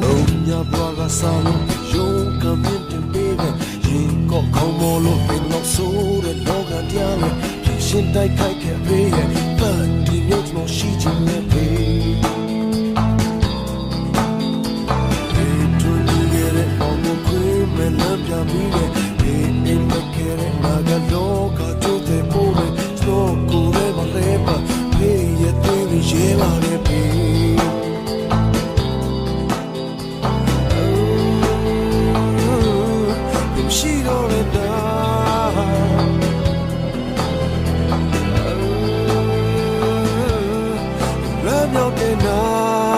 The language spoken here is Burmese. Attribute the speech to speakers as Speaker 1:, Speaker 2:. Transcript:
Speaker 1: လုံးမြဘွားကစားလို့ယုံကမြင့်တင်ပေးတယ်ရင်ကောကောင်းမလို့ပင်လို့ဆိုတဲ့လောကတရားနဲ့ရှင်တိုက်ခိုက်ခဲ့ပေးရဲ့ပတ်ဒီမျိုးလို့ရှိချင်တယ်ပေးေပါလေ año que no.